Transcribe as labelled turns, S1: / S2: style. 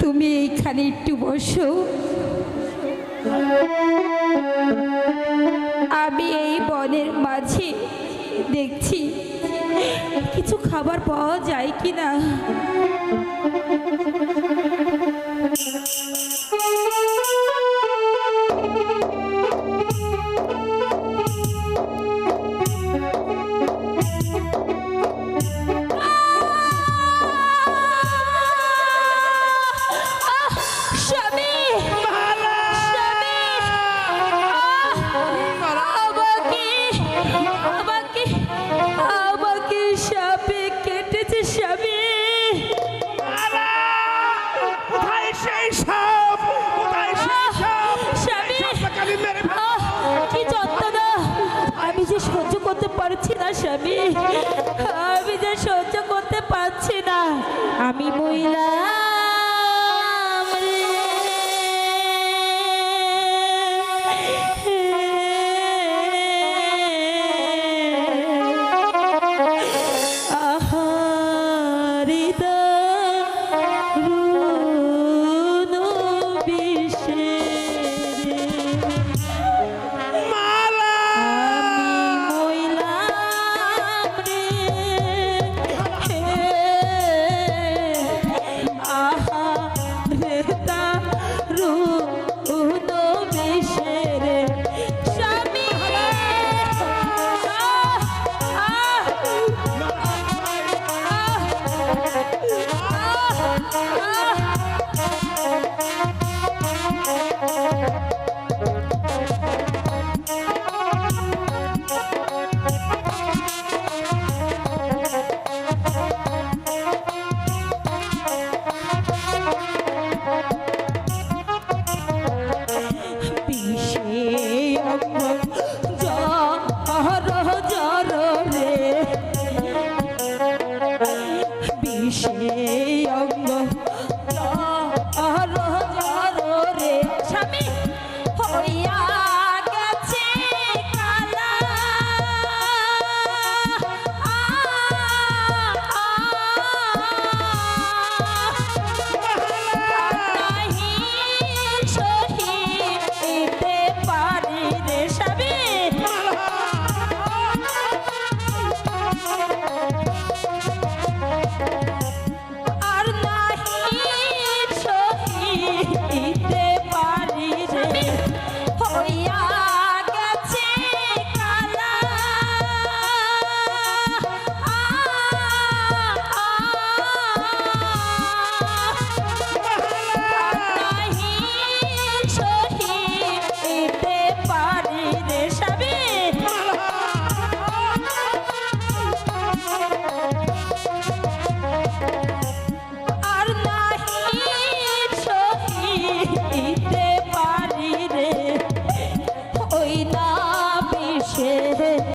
S1: তুমি এইখানে একটু বসো। আমি এই বনের মাঝে দেখছি কিছু খাবার পাওয়া যায় কি না করতে পারছি না স্বামী। আমি যে সহ্য করতে পারছি না। আমি মহিলা। রে encher.